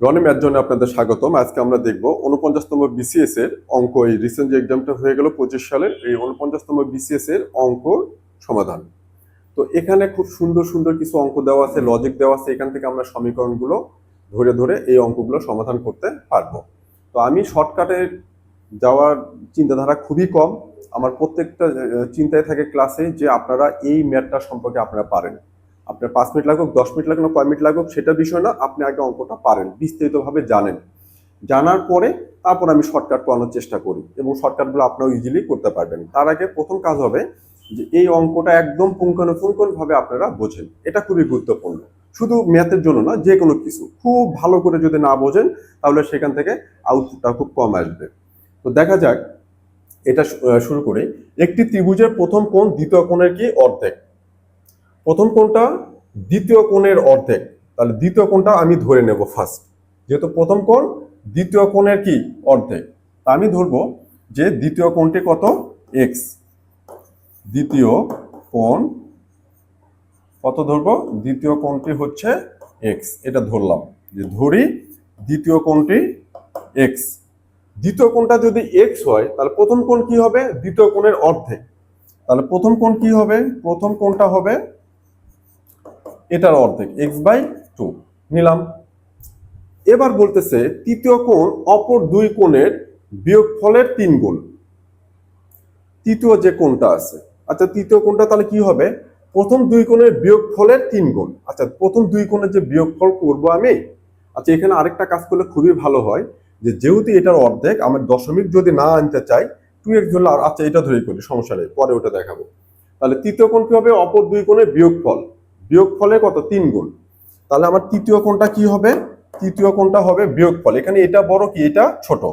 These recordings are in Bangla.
রনি ম্যাথ জন্য আপনাদের স্বাগতম। আজকে আমরা দেখব উনপঞ্চাশতম বিসিএস এর অঙ্ক। এই রিসেন্ট যে এক্সামটা হয়ে গেল পঁচিশ সালের, এই উনপঞ্চাশতম বিসিএস এর অঙ্ক সমাধান। তো এখানে খুব সুন্দর সুন্দর কিছু অঙ্ক দেওয়া আছে লজিক দেওয়া আছে। এখান থেকে আমরা সমীকরণগুলো ধরে ধরে এই অঙ্কগুলো সমাধান করতে পারব। তো আমি শর্টকাটে যাওয়ার চিন্তাধারা খুবই কম। আমার প্রত্যেকটা চিন্তায় থাকে ক্লাসে যে আপনারা এই ম্যাথটা সম্পর্কে আপনারা পারেন। আপনার পাঁচ মিনিট লাগুক, দশ মিনিট লাগুক কয় মিনিট লাগুক, সেটা বিষয় না, আপনি আগে অঙ্কটা পারেন, বিস্তারিতভাবে জানেন। জানার পরে তারপর আমি শর্টকাট করানোর চেষ্টা করি এবং শর্টকাটগুলো আপনারা ইজিলি করতে পারবেন। তার আগে প্রথম কাজ হবে যে এই অঙ্কটা একদম পুঙ্খানুপুঙ্খভাবে আপনারা বোঝেন। এটা খুবই গুরুত্বপূর্ণ। শুধু ম্যাথের জন্য না, যে কোনো কিছু। খুব ভালো করে যদি না বোঝেন, তাহলে সেখান থেকে আউটপুটটা খুব কম আসবে। তো দেখা যাক, এটা শুরু করি। একটি ত্রিভুজের প্রথম কোণ, দ্বিতীয় কোণের কি অর্ধেক? প্রথম কোণটা দ্বিতীয় কোণের অর্ধেক। তাহলে দ্বিতীয় কোণটা আমি ধরে নেব ফার্স্ট যেহেতু প্রথম কোণ, দ্বিতীয় কোণের কি? অর্ধেক। তা আমি ধরবো যে দ্বিতীয় কোণটি কত? এক্স দ্বিতীয় কোণ কত ধরবো? দ্বিতীয় কোণটি হচ্ছে এক্স এটা ধরলাম যে ধরি দ্বিতীয় কোণটি এক্স দ্বিতীয় কোণটা যদি এক্স হয়, তাহলে প্রথম কোণ কি হবে? দ্বিতীয় কোণের অর্ধেক। তাহলে প্রথম কোণ কি হবে? প্রথম কোণটা হবে এটার অর্ধেক এক্স বাই টু নিলাম। এবার বলতেছে, তৃতীয় কোণ অপর দুই কোণের বিয়োগ ফলের তিন গুণ। তৃতীয় যে কোণটা আছে আচ্ছা তৃতীয় কোণটা তাহলে কি হবে? প্রথম দুই কোণের বিয়োগ ফলের তিন গুণ। আচ্ছা প্রথম দুই কোণের যে বিয়োগ ফল করব আমি আচ্ছা এখানে আরেকটা কাজ করলে খুবই ভালো হয়, যে যেহেতু এটার অর্ধেক, আমার দশমিক যদি না আনতে চাই টু ধরলে আর- আচ্ছা এটা ধরেই করি, সমস্যা নেই, পরে ওটা দেখাবো। তাহলে তৃতীয় কোণ কি হবে? অপর দুই কোণের বিয়োগফল বিয়োগফলে কত? তিন গুণ। তাহলে আমার তৃতীয় কোণটা কি হবে? তৃতীয় কোণটা হবে বিয়োগ ফল এখানে এটা বড় কি? এটা ছোট।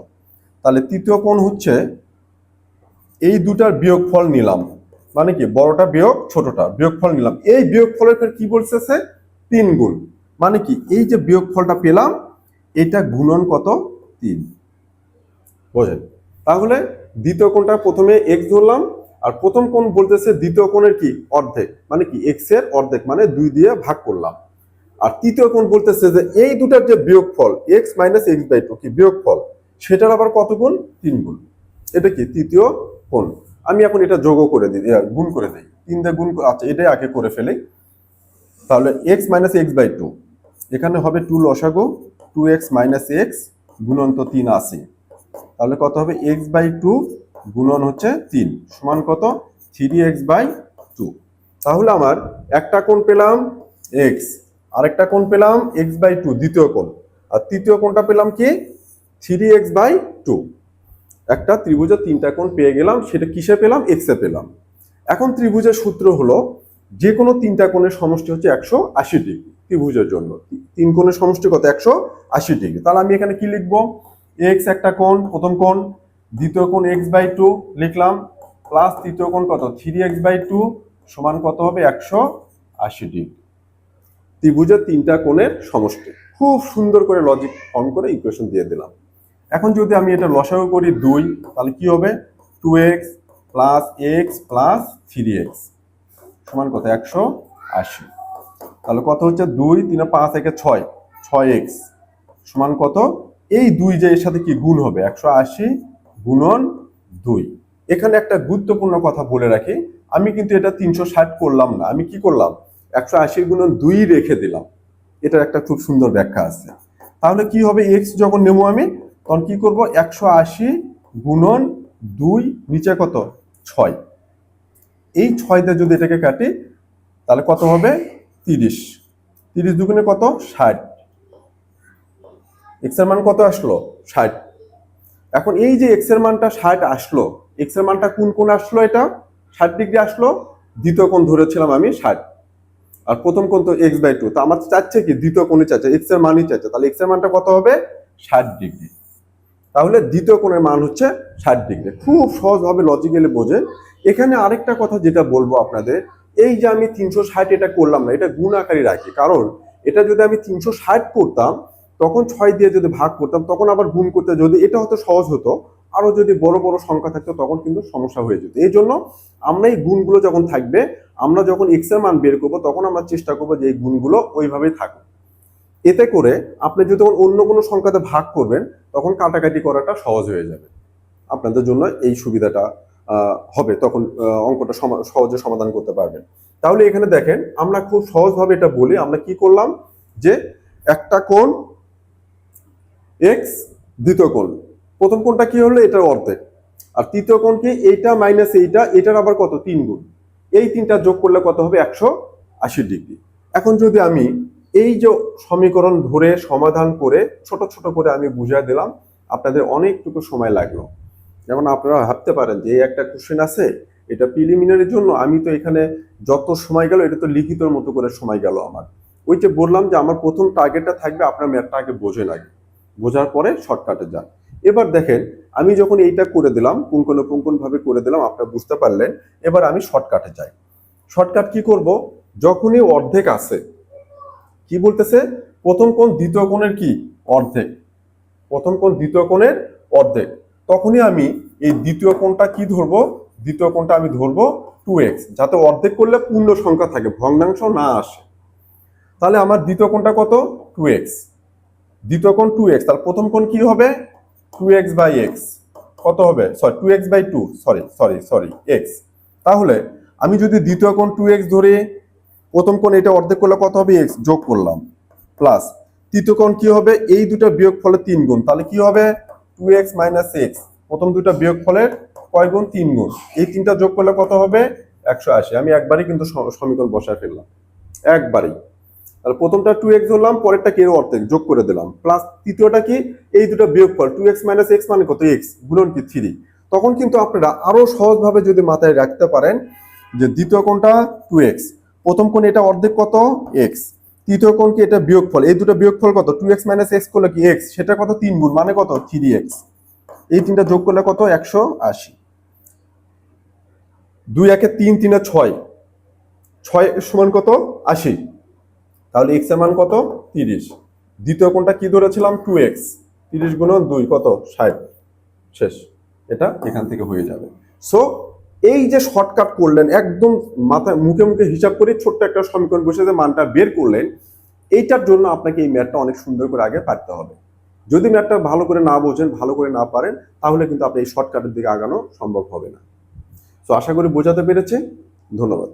তাহলে তৃতীয় কোণ হচ্ছে এই দুটার বিয়োগ ফল নিলাম। মানে কি? বড়টা বিয়োগ, ছোটটা বিয়োগ ফল নিলাম। এই বিয়োগফলের ফের কি বলতেছে তিন গুণ। মানে কি? এই যে বিয়োগ ফলটা পেলাম, এটা গুণন কত? তিন। বোঝেন? তাহলে দ্বিতীয় কোণটা প্রথমে এক্স ধরলাম আর প্রথম কোণ বলতেছে দ্বিতীয় কোণের কি? অর্ধেক। মানে কি? এক্সের অর্ধেক মানে দুই দিয়ে ভাগ করলাম। আর তৃতীয় কোণ বলতেছে যে এই দুটার যে বিয়োগফল x minus x by two কি বিয়োগফল? সেটার আবার কত গুণ? তিন গুণ। এটা কি? তৃতীয় কোণ। আমি এখন এটা যোগও করে দিই গুণ করে দিই। তিন দিয়ে গুণ আচ্ছা এটাই আগে করে ফেলি। তাহলে x minus x by two এখানে হবে টু লসাগো টু এক্স মাইনাস এক্স গুণন্ত তিন আশি। তাহলে কত হবে? এক্স বাই টু গুণন হচ্ছে তিন, সমান কত? থ্রি এক্স বাই টু তাহলে আমার একটা কোণ পেলাম এক্স আরেকটা কোণ পেলাম এক্স বাই টু দ্বিতীয় কোণ। আর তৃতীয় কোণটা পেলাম কি? থ্রি এক্স বাই টু একটা ত্রিভুজের তিনটা কোণ পেয়ে গেলাম, সেটা কিসে পেলাম? এক্সে পেলাম। এখন ত্রিভুজের সূত্র হলো, যে কোনো তিনটা কোণের সমষ্টি হচ্ছে একশো আশি ডিগ্রি ত্রিভুজের জন্য। তিন কোণের সমষ্টি কত? একশো আশি ডিগ্রি। তাহলে আমি এখানে কি লিখব? এক্স একটা কোণ, প্রথম কোণ দ্বিতীয় কোণ এক্স বাই টু লিখলাম প্লাস তৃতীয় কোণ কত? থ্রি এক্স বাই টু সমান কত হবে? একশো আশি ডিগ্রি। ত্রিভুজের তিনটা কোণের সমষ্টি। খুব সুন্দর করে লজিক ফর্ম করে ইকুয়েশন দিয়ে দিলাম। এখন যদি আমি এটা লসাগু করি দুই, তাহলে কি হবে? Two x plus x plus three x সমান কত? একশো আশি। তাহলে কত হচ্ছে? দুই তিনে পাঁচ একে ছয় ছয় এক্স সমান কত? এই দুই যে এর সাথে কি গুণ হবে? একশো আশি গুণন দুই। এখানে একটা গুরুত্বপূর্ণ কথা বলে রাখি। আমি কিন্তু এটা তিনশো ষাট করলাম না। আমি কি করলাম? একশো আশি গুণন দুই রেখে দিলাম। এটার একটা খুব সুন্দর ব্যাখ্যা আছে। তাহলে কি হবে এক্স যখন নেব আমি? তখন কি করব? একশো আশি গুণন দুই নিচে কত? ছয়। এই ছয়তে যদি এটাকে কাটি, তাহলে কত হবে? তিরিশ। তিরিশ দুগুণে কত? ষাট। এক্সের মান কত আসলো? ষাট। এখন এই যে এক্সের মানটা ষাট আসলো এক্সের মানটা কোন কোন আসলো এটা? ষাট ডিগ্রি আসলো, দ্বিতীয় কোণ ধরেছিলাম আমি ষাট। আর প্রথম কোণ তো এক্স বাই টু তো আমার চাচ্ছে কি, দ্বিতীয় কোণে চাচ্ছে এক্সের মানই চাচ্ছে, তাহলে এক্সের মানটা কত হবে? ষাট ডিগ্রি। তাহলে দ্বিতীয় কোণের মান হচ্ছে ষাট ডিগ্রি। খুব সহজভাবে লজিক্যালি বোঝেন। এখানে আরেকটা কথা যেটা বলব আপনাদের, এই যে আমি তিনশো ষাট এটা করলাম না, এটা গুণ আকারই রাখি। কারণ এটা যদি আমি তিনশো ষাট করতাম তখন ছয় দিয়ে যদি ভাগ করতাম, তখন আবার গুণ করতে যদি এটা হয়তো সহজ হতো, আরও যদি বড় বড় সংখ্যা থাকতো, তখন কিন্তু সমস্যা হয়ে যেত। এই জন্য আমরা এই গুণগুলো যখন থাকবে, আমরা যখন এক্সের মান বের করব, তখন আমরা চেষ্টা করব যে এই গুণগুলো ওইভাবেই থাকুক। এতে করে আপনি যদি তখন অন্য কোনো সংখ্যাতে ভাগ করবেন, তখন কাটাকাটি করাটা সহজ হয়ে যাবে। আপনাদের জন্য এই সুবিধাটা হবে। তখন অঙ্কটা সহজে সমাধান করতে পারবেন। তাহলে এখানে দেখেন, আমরা খুব সহজভাবে এটা বলি। আমরা কি করলাম যে একটা কোণ এক্স দ্বিতীয় কোণ। প্রথম কোণটা কি হলো? এটার অর্ধেক। আর তৃতীয় কোণ কি এইটা মাইনাস এইটা, এটার আবার কত? তিন গুণ। এই তিনটা যোগ করলে কত হবে? একশো আশি ডিগ্রি। এখন যদি আমি এই যে সমীকরণ ধরে সমাধান করে ছোট ছোট করে আমি বুঝিয়ে দিলাম, আপনাদের অনেকটুকু সময় লাগল। যেমন আপনারা ভাবতে পারেন যে একটা কোশ্চেন আছে, এটা প্রিলিমিনারির জন্য আমি তো এখানে যত সময় গেল, এটা তো লিখিতর মতো করে সময় গেল আমার। ওই যে বললাম যে আমার প্রথম টার্গেটটা থাকবে, আপনার ম্যাথটা আগে বোঝেন আগে। বোঝার পরে শর্টকাটে যান। এবার দেখেন, আমি যখন এইটা করে দিলাম পুঙ্খানুপুঙ্খন ভাবে করে দিলাম, আপনারা বুঝতে পারলেন, এবার আমি শর্টকাটে যাই। শর্টকাট কি করব? যখনই অর্ধেক আছে, কি বলতেছে? প্রথম কোণ দ্বিতীয় কোণের কি? অর্ধেক। প্রথম কোণ দ্বিতীয় কোণের অর্ধেক। তখনই আমি এই দ্বিতীয় কোণটা কি ধরবো? দ্বিতীয় কোণটা আমি ধরবো টু এক্স যাতে অর্ধেক করলে পূর্ণ সংখ্যা থাকে, ভগ্নাংশ না আসে। তাহলে আমার দ্বিতীয় কোণটা কত? টু এক্স দ্বিতীয় কোণ টু এক্স তাহলে প্রথম কোণ কি হবে? টু এক্স বাই এক্স কত হবে? Sorry two x by two sorry sorry sorry x তাহলে আমি যদি দ্বিতীয় কোণ টু এক্স ধরে, প্রথম কোণ এটা অর্ধেক করলে কত হবে? এক্স যোগ করলাম। প্লাস তৃতীয় কোণ কি হবে? এই দুটো বিয়োগ ফলে তিন গুণ। তাহলে কি হবে? টু এক্স মাইনাস এক্স প্রথম দুটো বিয়োগ ফলের কয় গুণ? তিন গুণ। এই তিনটা যোগ করলে কত হবে? একশো আশি। আমি একবারই কিন্তু সমীকরণ বসায় ফেললাম। একবারই। তাহলে প্রথমটা টু এক্স ধরলাম, পরেরটা কি অর্ধেক? যোগ করে দিলাম। প্লাস তৃতীয়টা কি? এই দুটো বিয়োগ ফল টু এক্স মাইনাস এক্স মানে কত? এক্স গুণন কি? থ্রি তখন কিন্তু আপনারা আরও সহজভাবে যদি মাথায় রাখতে পারেন যে দ্বিতীয় কোণটা টু এক্স প্রথম কোণ এটা অর্ধেক কত? এক্স তৃতীয় কোণ কি এটা বিয়োগ ফল এই দুটো বিয়োগফল কত? টু এক্স মাইনাস এক্স করলে কি এক্স সেটা কত? তিন গুণ। মানে কত? থ্রি এক্স এই তিনটা যোগ করলে কত? একশো আশি। দুই একে তিন, তিনে ছয়। ছয় সমান কত? আশি। তাহলে এক্সের মান কত? তিরিশ। দ্বিতীয় কোনটা কি ধরেছিলাম? টু এক্স তিরিশ গুণন দুই কত? ষাট। শেষ। এটা এখান থেকে হয়ে যাবে। সো এই যে শর্টকাট করলেন, একদম মাথায় মুখে মুখে হিসাব করে ছোট্ট একটা সমীকরণ বসে যে মানটা বের করলেন, এইটার জন্য আপনাকে এই ম্যাথটা অনেক সুন্দর করে আগে পারতে হবে। যদি ম্যাথটা ভালো করে না বোঝেন, ভালো করে না পারেন, তাহলে কিন্তু আপনি এই শর্টকাটের দিকে আগানো সম্ভব হবে না। তো আশা করি বোঝাতে পেরেছে ধন্যবাদ।